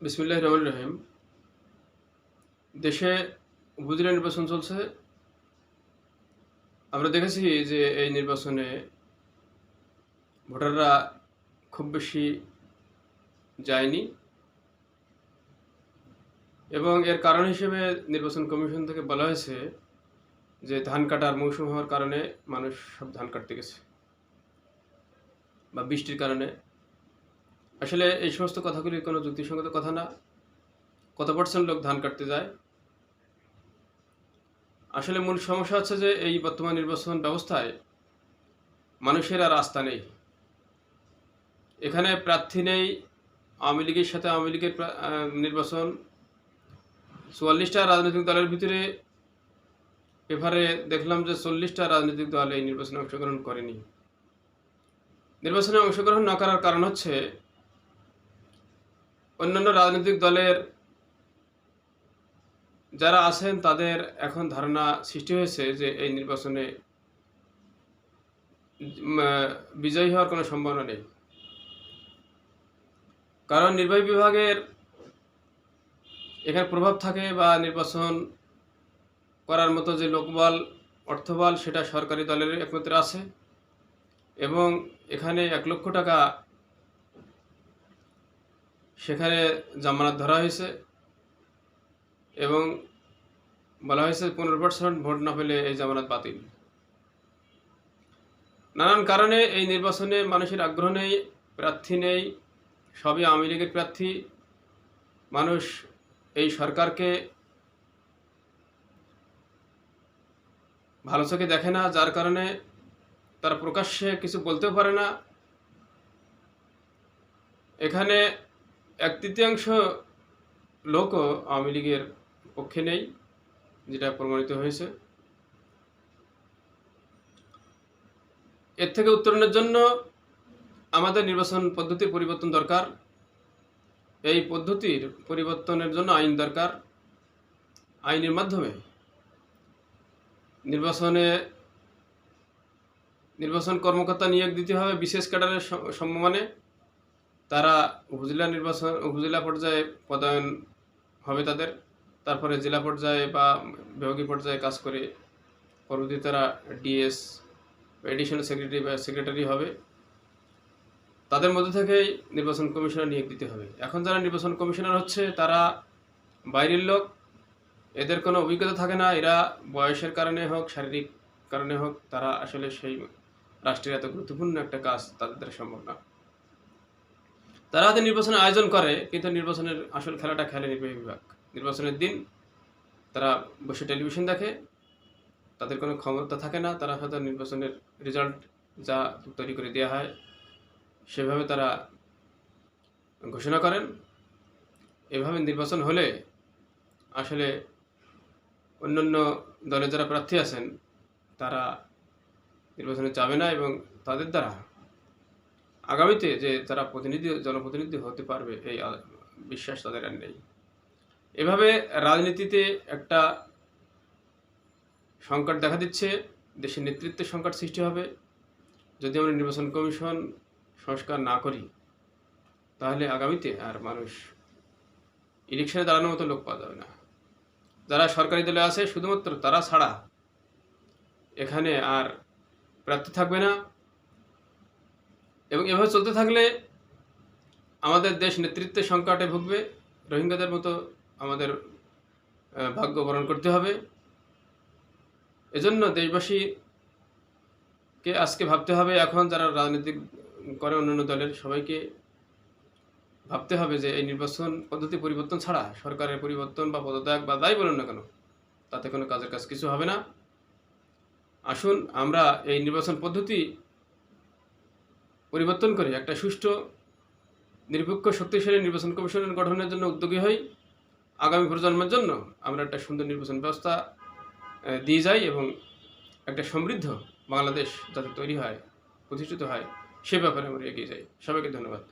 বিসমুল্লাহ রহমান রহিম। দেশে উপজেলা নির্বাচন চলছে। আমরা দেখেছি যে এই নির্বাচনে ভোটাররা খুব বেশি যায়নি এবং এর কারণ হিসেবে নির্বাচন কমিশন থেকে বলা হয়েছে যে ধান কাটার মৌসুম হওয়ার কারণে মানুষ সব ধান কাটতে গেছে বা বৃষ্টির কারণে। আসলে এই সমস্ত কথাগুলি কোনো যুক্তিসঙ্গত কথা না। কত পার্সেন্ট লোক ধান কাটতে যায়? আসলে মূল সমস্যা হচ্ছে যে এই বর্তমান নির্বাচন ব্যবস্থায় মানুষের আর আস্থা নেই। এখানে প্রার্থী নেই, আওয়ামী লীগের সাথে আওয়ামী লীগের নির্বাচন। চুয়াল্লিশটা রাজনৈতিক দলের ভিতরে পেপারে দেখলাম যে চল্লিশটা রাজনৈতিক দল এই নির্বাচনে অংশগ্রহণ করেনি। নির্বাচনে অংশগ্রহণ না করার কারণ হচ্ছে অন্যান্য রাজনৈতিক দলের যারা আছেন, তাদের এখন ধারণা সৃষ্টি হয়েছে যে এই নির্বাচনে বিজয়ী হওয়ার কোনো সম্ভাবনা নেই। কারণ নির্বাহী বিভাগের এখানে প্রভাব থাকে বা নির্বাচন করার মতো যে লোকবল, অর্থবল, সেটা সরকারি দলের একমাত্র আছে। এবং এখানে এক লক্ষ টাকা সেখানে জামানত ধরা হয়েছে এবং বলা হয়েছে পনেরো পার্সেন্ট ভোট না পেলে এই জামানত বাতিল। নানান কারণে এই নির্বাচনে মানুষের আগ্রহ নেই, প্রার্থী নেই, সবই আওয়ামী লীগের প্রার্থী। মানুষ এই সরকারকে ভালো চোখে দেখে না, যার কারণে তারা প্রকাশ্যে কিছু বলতেও পারে না। এখানে তৃতীয়াংশ লোকও আওয়ামী লীগের পক্ষে নেই, যেটা প্রমাণিত হয়েছে। এর থেকে উত্তরণের জন্য আমাদের নির্বাচন পদ্ধতির পরিবর্তন দরকার। এই পদ্ধতির পরিবর্তনের জন্য আইন দরকার। আইনের মাধ্যমে নির্বাচনে নির্বাচন কর্মকর্তা নিয়োগ দিতে হবে বিশেষ ক্যাডারের সম্মানে। তারা উপজেলা নির্বাচন, উপজেলা পর্যায়ে পদায়ন হবে তাদের। তারপরে জেলা পর্যায়ে বা বিভাগীয় পর্যায়ে কাজ করে পরবর্তী তারা ডিএস, এডিশনাল সেক্রেটারি বা সেক্রেটারি হবে। তাদের মধ্যে থেকেই নির্বাচন কমিশনার নিয়োগ দিতে হবে। এখন যারা নির্বাচন কমিশনার হচ্ছে, তারা বাইরের লোক, এদের কোনো অভিজ্ঞতা থাকে না। এরা বয়সের কারণে হোক, শারীরিক কারণে হোক, তারা আসলে সেই রাষ্ট্রের এত গুরুত্বপূর্ণ একটা কাজ তাদের দ্বারা সম্ভব না। তারা হয়তো নির্বাচনের আয়োজন করে, কিন্তু নির্বাচনের আসল খেলাটা খেলে নির্বাহী বিভাগ। নির্বাচনের দিন তারা বসে টেলিভিশন দেখে, তাদের কোনো ক্ষমতা থাকে না, তারা হয়তো নির্বাচনের রেজাল্ট যা তৈরি করে দেওয়া হয়, সেভাবে তারা ঘোষণা করেন। এভাবে নির্বাচন হলে আসলে অন্যান্য দলের যারা প্রার্থী আছেন, তারা নির্বাচনে যাবে না এবং তাদের দ্বারা আগামীতে যে তারা প্রতিনিধি, জনপ্রতিনিধি হতে পারবে, এই বিশ্বাস তাদের আর নেই। এভাবে রাজনীতিতে একটা সংকট দেখা দিচ্ছে, দেশের নেতৃত্বের সংকট সৃষ্টি হবে। যদি আমরা নির্বাচন কমিশন সংস্কার না করি, তাহলে আগামীতে আর মানুষ ইলেকশনে দাঁড়ানোর মতো লোক পাওয়া যাবে না। যারা সরকারি দলে আছে, শুধুমাত্র তারা ছাড়া এখানে আর প্রার্থী থাকবে না। এবং এভাবে চলতে থাকলে আমাদের দেশ নেতৃত্বের সংকটে ভুগবে। রোহিঙ্গাদের মতো আমাদের ভাগ্য বরণ করতে হবে। এজন্য দেশবাসীকে আজকে ভাবতে হবে, এখন যারা রাজনীতিক করে অন্যান্য দলের সবাইকে ভাবতে হবে যে এই নির্বাচন পদ্ধতি পরিবর্তন ছাড়া সরকারের পরিবর্তন বা পদত্যাগ বা যাই বলেন না কেন, তাতে কোনো কাজের কাজ কিছু হবে না। আসুন, আমরা এই নির্বাচন পদ্ধতি পরিবর্তন করে একটা সুষ্ঠু, নিরপেক্ষ, শক্তিশালী নির্বাচন কমিশন গঠনের জন্য উদ্যোগী হই। আগামী প্রজন্মের জন্য আমরা একটা সুন্দর নির্বাচন ব্যবস্থা দিয়ে যাই এবং একটা সমৃদ্ধ বাংলাদেশ যাতে তৈরি হয়, প্রতিষ্ঠিত হয়, সে ব্যাপারে আমরা এগিয়ে যাই। সবাইকে ধন্যবাদ।